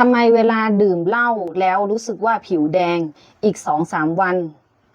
ทำไมเวลาดื่มเหล้าแล้วรู้สึกว่าผิวแดงอีก 2-3 วัน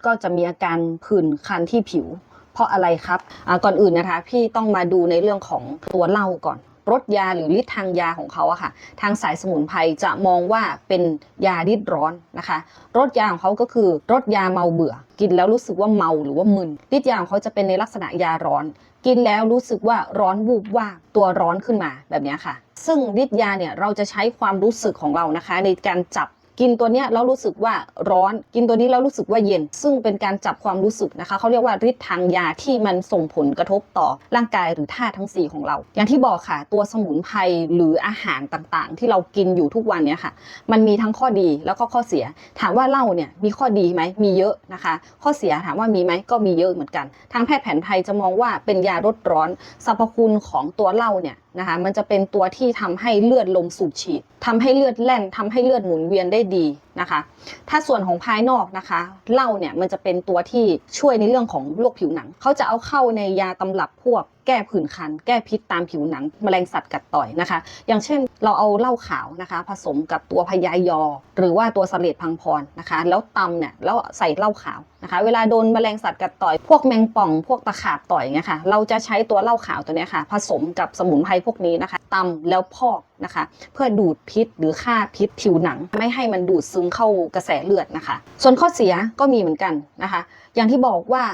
ก็จะมีอาการผื่นคันที่ผิว เพราะอะไรครับอ่าก่อนอื่นนะคะ พี่ต้องมาดูในเรื่องของตัวเหล้าก่อน รสยาหรือฤทธิ์ทางยาของเขาอะค่ะ ทางสายสมุนไพรจะมองว่าเป็นยาฤทธิ์ร้อนนะคะรสยาของเขาก็คือรสยาเมาเบื่อ กินแล้วรู้สึกว่าเมาหรือว่ามึนฤทธิ์ยาของเขาจะเป็นในลักษณะยาร้อน กินแล้วรู้สึกว่าร้อนวูบว่าตัวร้อนขึ้นมาแบบนี้ค่ะ ซึ่งฤทธิ์ยาเนี่ยเราจะใช้ความรู้สึกของเรานะคะ ในการจับ กินตัวเนี้ยแล้วรู้สึกว่าร้อน กินตัวนี้แล้วรู้สึกว่าเย็น ซึ่งเป็นการจับความรู้สึกนะคะเขาเรียกว่าฤทธิ์ทางยาที่มันส่งผลกระทบต่อร่างกายหรือธาตุทั้ง 4 ของเรา อย่างที่บอกค่ะ ตัวสมุนไพรหรืออาหารต่างๆ ที่เรากินอยู่ทุกวันเนี้ยค่ะ มันมีทั้งข้อดีแล้วก็ข้อเสีย ถามว่าเหล้าเนี่ยมีข้อดีไหมมีเยอะนะคะ ข้อเสียถามว่ามีไหมก็มีเยอะเหมือนกัน ทางแพทย์แผนไทยจะมองว่าเป็นยาลดร้อนสรรพคุณของตัวเหล้าเนี่ย นะคะมันจะเป็นตัวที่ทำให้เลือดลมสูบฉีดทำให้เลือดแล่นทำให้เลือดหมุนเวียนได้ดีนะคะ ถ้าส่วนของภายนอกนะคะเหล้าเนี่ยมันจะเป็นตัวที่ช่วยในเรื่องของโรคผิวหนังเขาจะเอาเข้าในยาตำรับพวก แก้ผื่นคัน แก้พิษตามผิวหนังแมลงสัตว์กัดต่อยนะคะ อย่างเช่นเราเอาเหล้าขาวนะคะ ผสมกับตัวพยายอ หรือว่าตัวสเลดพังพรนะคะ แล้วตำเนี่ยแล้วใส่เหล้าขาวนะคะ เวลาโดนแมลงสัตว์กัดต่อย พวกแมงป่อง พวกตะขาบต่อยเงี้ยค่ะ เราจะใช้ตัวเหล้าขาวตัวนี้ค่ะ ผสมกับสมุนไพรพวกนี้นะคะตำแล้วพอกนะคะ เพื่อดูดพิษหรือฆ่าพิษผิวหนัง ไม่ให้มันดูดซึมเข้ากระแสเลือดนะคะ ส่วนข้อเสียก็มีเหมือนกันนะคะ อย่างที่บอกว่า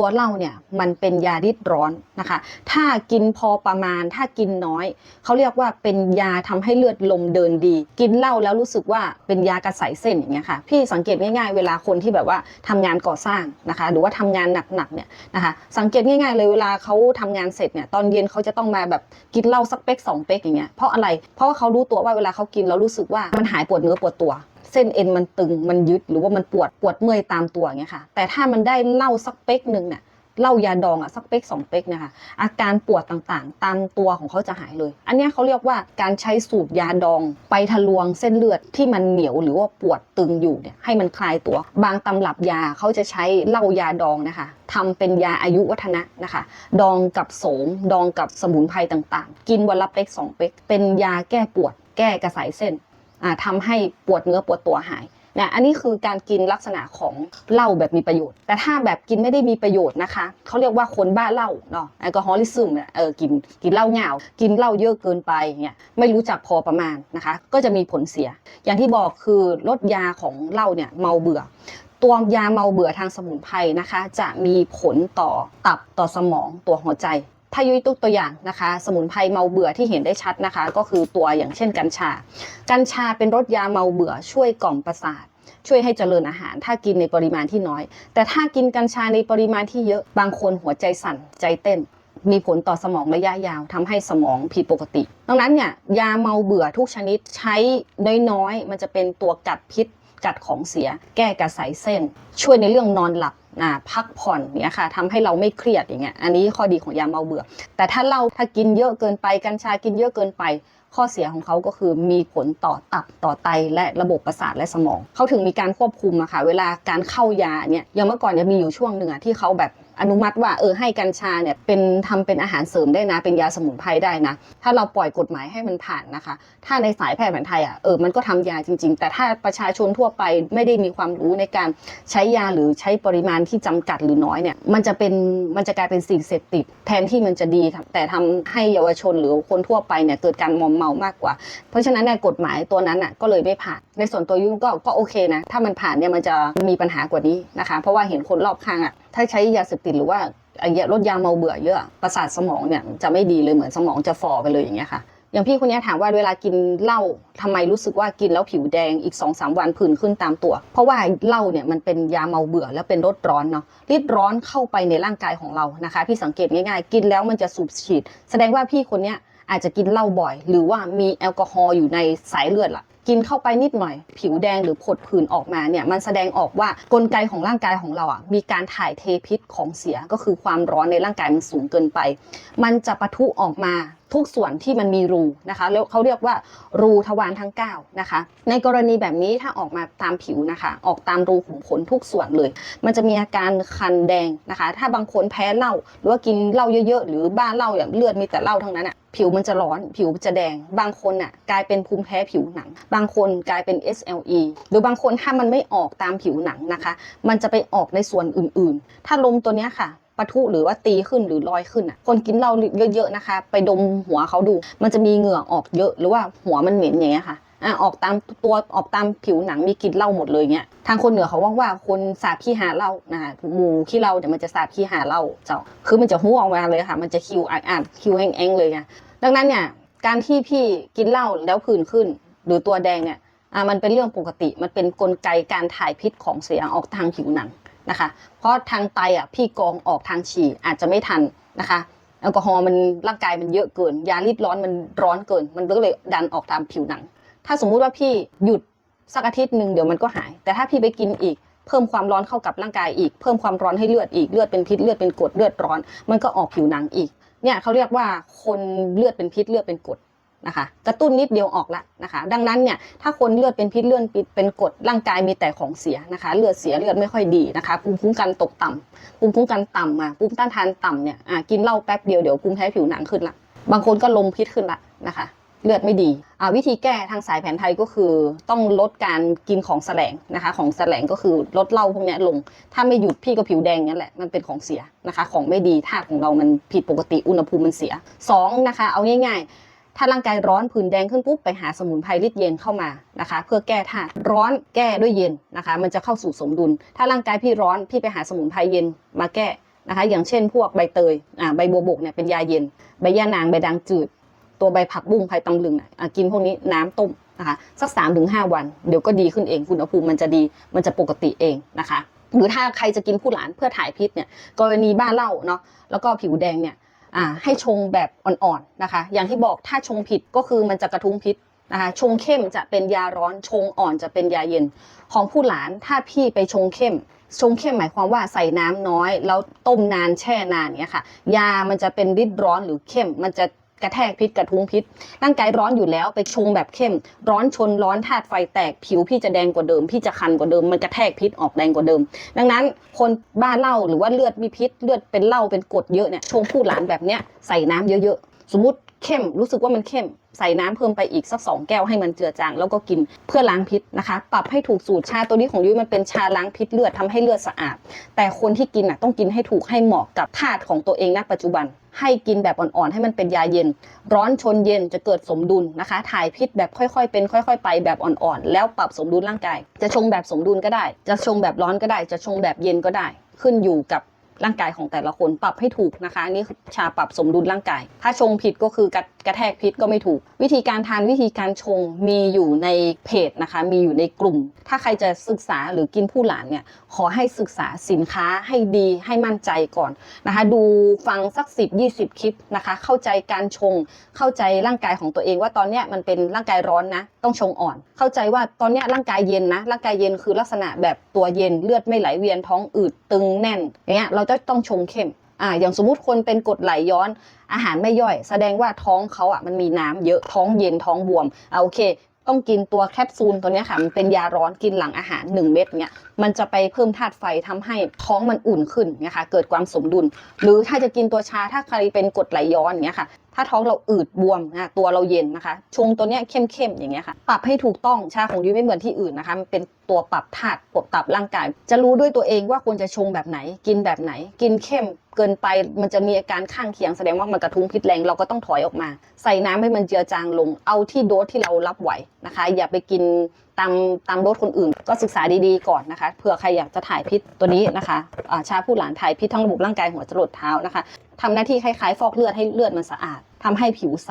ตัวเหล้าเนี่ยมันเป็นยาริดร้อนนะคะ ถ้ากินพอประมาณ ถ้ากินน้อย เขาเรียกว่าเป็นยาทำให้เลือดลมเดินดี กินเหล้าแล้วรู้สึกว่าเป็นยากระสายเส้นอย่างเงี้ยค่ะ พี่สังเกตง่ายๆ เวลาคนที่แบบว่าทำงานก่อสร้างนะคะ หรือว่าทำงานหนักๆเนี่ยนะคะ สังเกตง่ายๆเลยเวลาเขาทำงานเสร็จเนี่ยตอนเย็นเขาจะต้องมาแบบกินเหล้าสักเป๊กสองเป๊กอย่างเงี้ย เพราะอะไร เพราะว่าเขารู้ตัวว่าเวลาเขากินแล้วรู้สึกว่ามันหายปวดเนื้อปวดตัวเส้นเอ็นมันตึงมันยึดหรือว่ามันปวดปวดเมื่อยตามตัวเงี้ยค่ะ แต่ถ้ามันได้เหล้าสักเป๊กหนึ่งเนี่ยเหล้ายาดองอะสักเป๊กสองเป๊กเนะคะอาการปวดต่างๆ ตามตัวของเขาจะหายเลย อันนี้เขาเรียกว่าการใช้สูตรยาดองไปทะลวงเส้นเลือดที่มันเหนียวหรือว่าปวดตึงอยู่เนี่ยให้มันคลายตัว บางตำรับยาเขาจะใช้เหล้ายาดองนะคะทำเป็นยาอายุวัฒนะนะคะ ดองกับโสมดองกับสมุนไพรต่างๆ กินวันละเป๊กสองเป๊กเป็นยาแก้ปวดแก้กระสายเส้น อ่าทำให้ปวดเนื้อปวดตัวหายนะอันนี้คือการกินลักษณะของเหล้าแบบมีประโยชน์ แต่ถ้าแบบกินไม่ได้มีประโยชน์นะคะเขาเรียกว่าคนบ้าเหล้าเนาะแอลกอฮอลิซึมเนี่ยเออกินกินเหล้าเหงากินเหล้าเยอะเกินไปเนี่ยไม่รู้จักพอประมาณนะคะ ก็จะมีผลเสีย อย่างที่บอกคือลดยาของเหล้าเนี่ยเมาเบื่อ ตัวยาเมาเบื่อทางสมุนไพรนะคะ จะมีผลต่อตับต่อสมองตัวหัวใจ ถ้ายุ้ยตุกตัวอย่างนะคะ สมุนไพรเมาเบื่อที่เห็นได้ชัดนะคะ ก็คือตัวอย่างเช่นกัญชา กัญชาเป็นรสยาเมาเบื่อช่วยกล่อมประสาทช่วยให้เจริญอาหาร ถ้ากินในปริมาณที่น้อย แต่ถ้ากินกัญชาในปริมาณที่เยอะบางคนหัวใจสั่นใจเต้น มีผลต่อสมองระยะยาวทำให้สมองผิดปกติ ดังนั้นเนี่ยยาเมาเบื่อทุกชนิดใช้น้อยๆ มันจะเป็นตัวกัดพิษกัดของเสีย แก้กระสายเส้น ช่วยในเรื่องนอนหลับ นะพักผ่อนเนี่ยค่ะทำให้เราไม่เครียดอย่างเงี้ยอันนี้ข้อดีของยาเมาเบื่อ แต่ถ้าเราถ้ากินเยอะเกินไปกัญชากินเยอะเกินไป ข้อเสียของเขาก็คือมีผลต่อตับต่อไตและระบบประสาทและสมองเขาถึงมีการควบคุมอะค่ะเวลาการเข้ายาเนี่ยอย่างเมื่อก่อนจะมีอยู่ช่วงหนึ่งอะที่เขาแบบ อนุมัติว่าเออให้กัญชาเนี่ยเป็นทำเป็นอาหารเสริมได้นะ เป็นยาสมุนไพรได้นะ ถ้าเราปล่อยกฎหมายให้มันผ่านนะคะ ถ้าในสายแพทย์แผนไทยอะเออมันก็ทำยาจริง ๆ แต่ถ้าประชาชนทั่วไปไม่ได้มีความรู้ในการใช้ยาหรือใช้ปริมาณที่จำกัดหรือน้อยเนี่ยมันจะเป็นมันจะกลายเป็นสิ่งเสพติดแทนที่มันจะดี แต่ทำให้เยาวชนหรือคนทั่วไปเนี่ยเกิดการมอมเมามากกว่า เพราะฉะนั้นเนี่ยกฎหมายตัวนั้นอะก็เลยไม่ผ่าน ในส่วนตัวยุ่งก็ก็โอเคนะ ถ้ามันผ่านเนี่ยมันจะมีปัญหากว่านี้นะคะ เพราะว่าเห็นคนรอบข้างอะถ้าใช้ยาเสพติดหรือว่าไอ้ยาลดยาเมาเบื่อเยอะประสาทสมองเนี่ยจะไม่ดีเลยเหมือนสมองจะฝ่อไปเลยอย่างเงี้ยค่ะอย่างพี่คนนี้ถามว่าเวลากินเหล้าทำไมรู้สึกว่ากินแล้วผิวแดงอีก2อสวันผื่นขึ้นตามตัว เพราะว่าเหล้าเนี่ยมันเป็นยาเมาเบื่อแล้วเป็นรสร้อนเนาะฤทธิ์ร้อนเข้าไปในร่างกายของเรานะคะ พี่สังเกตง่ายๆ กินแล้วมันจะสูบฉีด แสดงว่าพี่คนนี้อาจจะกินเหล้าบ่อย หรือว่ามีแอลกอฮอล์อยู่ในสายเลือดล่ะ กินเข้าไปนิดหน่อย ผิวแดงหรือผดผื่นออกมาเนี่ยมันแสดงออกว่ากลไกของร่างกายของเราอะมีการถ่ายเทพิษของเสียก็คือความร้อนในร่างกายมันสูงเกินไป มันจะปะทุออกมาทุกส่วนที่มันมีรูนะคะแล้วเขาเรียกว่ารูทวารทั้ง9นะคะ ในกรณีแบบนี้ถ้าออกมาตามผิวนะคะ ออกตามรูขุมขนทุกส่วนเลย มันจะมีอาการคันแดงนะคะ ถ้าบางคนแพ้เหล้าหรือว่ากินเหล้าเยอะๆ หรือบ้าเหล้าอย่างเลือดมีแต่เหล้าทั้งนั้นอะ ผิวมันจะร้อน ผิวจะแดง บางคนอะกลายเป็นภูมิแพ้ผิวหนัง บางคนกลายเป็น SLE หรือบางคนถ้ามันไม่ออกตามผิวหนังนะคะ มันจะไปออกในส่วนอื่นๆ ถ้าลมตัวเนี้ยค่ะปะทุหรือว่าตีขึ้นหรือลอยขึ้นอะคนกินเหล้าเยอะๆนะคะ ไปดมหัวเขาดู มันจะมีเหงื่อออกเยอะ หรือว่าหัวมันเหม็นอย่างเงี้ยค่ะ อะออกตามตัวออกตามผิวหนังมีกลิ่นเหล้าหมดเลยเงี้ยทางคนเหนือเขาว่าว่าคนสาบขี้หาเหล้านะคะหมูขี้เหล้าเดี๋ยวมันจะสาบขี้หาเหล้าเจ้าคือมันจะหัวออกมาเลยค่ะ มันจะคิวอ่านคิวแห้งๆเลยไงดังนั้นเนี่ยการที่พี่กินเหล้าแล้วผื่นขึ้น หรือตัวแดงเนี่ยอะมันเป็นเรื่องปกติมันเป็นกลไกการถ่ายพิษของเสียออกทางผิวหนังนะคะ เพราะทางไตอะพี่กองออกทางฉี่อาจจะไม่ทันนะคะแอลกอฮอล์มันร่างกายมันเยอะเกิน ยารีดร้อนมันร้อนเกิน มันก็เลยดันออกตามผิวหนัง ถ้าสมมุติว่าพี่หยุดสักอาทิตย์หนึ่งเดี๋ยวมันก็หาย แต่ถ้าพี่ไปกินอีกเพิ่มความร้อนเข้ากับร่างกายอีก เพิ่มความร้อนให้เลือดอีกเลือดเป็นพิษเลือดเป็นกรดเลือดร้อน มันก็ออกผิวหนังอีกเนี่ยเขาเรียกว่าคนเลือดเป็นพิษเลือดเป็นกรดนะคะกระตุ้นนิดเดียวออกละนะคะ ดังนั้นเนี่ยถ้าคนเลือดเป็นพิษเลือดเป็นกรดร่างกายมีแต่ของเสียนะคะ เลือดเสียเลือดไม่ค่อยดีนะคะภูมิคุ้มกันตกต่ำภูมิคุ้มกันต่ำมาภูมิต้านทานต่ำเนี่ยอะกินเหล้าแป๊บเดียวเดี๋ยวภูมิแพ้ผิวหนังขึ้นละบางคนก็ลมพิษขึ้นละนะคะ เลือดไม่ดีอ่าวิธีแก้ทางสายแผนไทยก็คือต้องลดการกินของแสลงนะคะ ของแสลงก็คือลดเหล้าพวกนี้ลง ถ้าไม่หยุดพี่ก็ผิวแดงนั่นแหละมันเป็นของเสียนะคะ ของไม่ดีธาตุของเรามันผิดปกติอุณหภูมิมันเสียสองนะคะ เอาง่ายๆ ถ้าร่างกายร้อนผื่นแดงขึ้นปุ๊บไปหาสมุนไพรริดเย็นเข้ามานะคะ เพื่อแก้ธาตุร้อนแก้ด้วยเย็นนะคะ มันจะเข้าสู่สมดุล ถ้าร่างกายพี่ร้อนพี่ไปหาสมุนไพรเย็นมาแก้นะคะ อย่างเช่น พวกใบเตยอ่าใบบัวบกเนี่ยเป็นยาเย็น ใบย่านางใบด่างจืด ตัวใบผักบุ้งไผ่ตำลึงอะอะกินพวกนี้น้ำต้มนะคะสัก3าถึงหวัน เดี๋ยวก็ดีขึ้นเองอุณหภูมิมันจะดีมันจะปกติเองนะคะ หรือถ้าใครจะกินผู้หลานเพื่อถ่ายพิษเนี่ยกรณีบ้าเหล้าเนาะแล้วก็ผิวแดงเนี่ยอ่าให้ชงแบบอ่อนๆนะคะ อย่างที่บอกถ้าชงผิดก็คือมันจะกระทุ้งพิษนะคะชงเข้มจะเป็นยาร้อนชงอ่อนจะเป็นยาเย็น ของผู้หลานถ้าพี่ไปชงเข้ม ชงเข้มหมายความว่าใส่น้ำน้อย แล้วต้มนานแช่นานเนี้ยค่ะ ยามันจะเป็นฤทธิ์ร้อนหรือเข้มมันจะ กระแทกพิษกระทุ้งพิษ ร่างกายร้อนอยู่แล้วไปชงแบบเข้ม ร้อนชนร้อนธาตุไฟแตกผิวพี่จะแดงกว่าเดิม พี่จะคันกว่าเดิม มันกระแทกพิษออกแดงกว่าเดิม ดังนั้นคนบ้าเหล้าหรือว่าเลือดมีพิษ เลือดเป็นเหล้าเป็นกรดเยอะเนี่ยชงผู้หลานแบบเนี้ยใส่น้ำเยอะๆ สมมติเข้มรู้สึกว่ามันเข้มใส่น้ำเพิ่มไปอีกสักสองแก้วให้มันเจือจางแล้วก็กินเพื่อล้างพิษนะคะ ปรับให้ถูกสูตรชาตัวนี้ของยุ้ยมันเป็นชาล้างพิษเลือดทำให้เลือดสะอาด แต่คนที่กินอะต้องกินให้ถูกให้เหมาะกับธาตุของตัวเองณปัจจุบัน ให้กินแบบอ่อนๆ ให้มันเป็นยาเย็น ร้อนชนเย็นจะเกิดสมดุลนะคะ ถ่ายพิษแบบค่อยๆ เป็น ค่อย ๆ ไปแบบอ่อนๆ แล้วปรับสมดุลร่างกาย จะชงแบบสมดุลก็ได้ จะชงแบบร้อนก็ได้ จะชงแบบเย็นก็ได้ ขึ้นอยู่กับ ร่างกายของแต่ละคนปรับให้ถูกนะคะนี่ชาปรับสมดุลร่างกาย ถ้าชงผิดก็คือกระกระแทกพิษก็ไม่ถูก วิธีการทานวิธีการชงมีอยู่ในเพจนะคะ มีอยู่ในกลุ่ม ถ้าใครจะศึกษาหรือกินผู้หลานเนี่ยขอให้ศึกษาสินค้าให้ดีให้มั่นใจก่อนนะคะ ดูฟังสัก 10 20 คลิปนะคะ เข้าใจการชง เข้าใจร่างกายของตัวเองว่าตอนนี้มันเป็นร่างกายร้อนนะ ต้องชงอ่อน เข้าใจว่าตอนนี้ร่างกายเย็นนะร่างกายเย็นคือลักษณะแบบตัวเย็นเลือดไม่ไหลเวียนท้องอืดตึงแน่นอย่างเงี้ยเราก็ต้องชงเข้มอ่าอย่างสมมุติคนเป็นกรดไหลย้อนอาหารไม่ย่อย แสดงว่าท้องเขาอะมันมีน้ำเยอะท้องเย็นท้องบวมอ่าโอเค ต้องกินตัวแคปซูลตัวนี้ค่ะมันเป็นยาร้อนกินหลังอาหาร 1 เม็ดเนี้ย มันจะไปเพิ่มธาตุไฟทำให้ท้องมันอุ่นขึ้นเนี่ยค่ะเกิดความสมดุล หรือถ้าจะกินตัวชาถ้าใครเป็นกรดไหลย้อนเนี้ยค่ะถ้าท้องเราอืดบวมนะตัวเราเย็นนะคะ ชงตัวเนี้ยเข้มๆอย่างเงี้ยค่ะ ปรับให้ถูกต้องชาของยุ้ยไม่เหมือนที่อื่นนะคะมันเป็นตัวปรับธาตุปรับปรับร่างกาย จะรู้ด้วยตัวเองว่าควรจะชงแบบไหน กินแบบไหน กินเข้มเกินไปมันจะมีอาการข้างเคียงแสดงว่ามันกระทุ้งพิษแรงเราก็ต้องถอยออกมา ใส่น้ำให้มันเจือจางลง เอาที่โดสที่เรารับไหวนะคะ อย่าไปกิน ตามตามโดคนอื่น ก็ศึกษาดีๆก่อนนะคะเผื่อใครอยากจะถ่ายพิษตัวนี้นะคะะชาผู้หลานถ่ายพิษทั้งระบบร่างกายหัวจรดเท้านะคะทำหน้าที่คล้ายๆ ฟอกเลือดให้เลือดมันสะอาดทำให้ผิวใส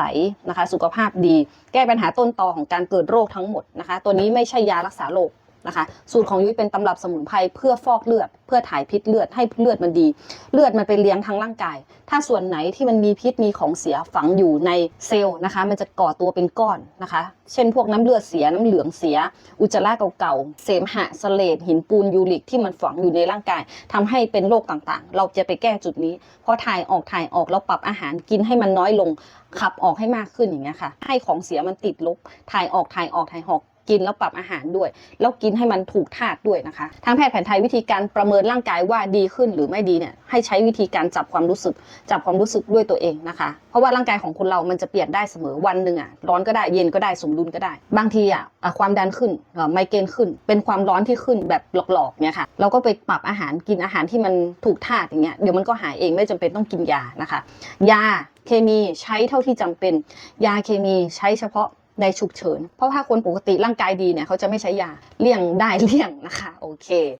นะคะ สุขภาพดี แก้ปัญหาต้นตอของการเกิดโรคทั้งหมดนะคะ ตัวนี้ไม่ใช่ยารักษาโรค นะคะ สูตรของยุ้ยเป็นตำรับสมุนไพรเพื่อฟอกเลือด เพื่อถ่ายพิษเลือดให้เลือดมันดี เลือดมันไปเลี้ยงทั้งร่างกาย ถ้าส่วนไหนที่มันมีพิษมีของเสียฝังอยู่ในเซลล์นะคะ มันจะก่อตัวเป็นก้อนนะคะ เช่นพวกน้ำเลือดเสียน้ำเหลืองเสีย อุจจาระเก่าๆเสมหะสเลดหินปูนยูริกที่มันฝังอยู่ในร่างกายทำให้เป็นโรคต่างๆ เราจะไปแก้จุดนี้พอถ่ายออกถ่ายออกแล้วปรับอาหารกินให้มันน้อยลงขับออกให้มากขึ้นอย่างเงี้ยค่ะ ให้ของเสียมันติดลบถ่ายออกถ่ายออกถ่ายออก กินแล้วปรับอาหารด้วย แล้วกินให้มันถูกธาตุด้วยนะคะ ทางแพทย์แผนไทยวิธีการประเมินร่างกายว่าดีขึ้นหรือไม่ดีเนี่ยให้ใช้วิธีการจับความรู้สึก จับความรู้สึกด้วยตัวเองนะคะ เพราะว่าร่างกายของคนเรามันจะเปลี่ยนได้เสมอวันหนึ่งอะร้อนก็ได้เย็นก็ได้สมดุลก็ได้ บางทีอะความดันขึ้นไมเกรนขึ้น เป็นความร้อนที่ขึ้นแบบหลอกๆเนี่ยค่ะเราก็ไปปรับอาหารกินอาหารที่มันถูกธาตุอย่างเงี้ยเดี๋ยวมันก็หายเองไม่จำเป็นต้องกินยานะคะ ยาเคมีใช้เท่าที่จำเป็น ยาเคมีใช้เฉพาะ ในฉุกเฉิน เพราะถ้าคนปกติร่างกายดีเนี่ยเขาจะไม่ใช้ยาเลี่ยงได้เลี่ยงนะคะ โอเค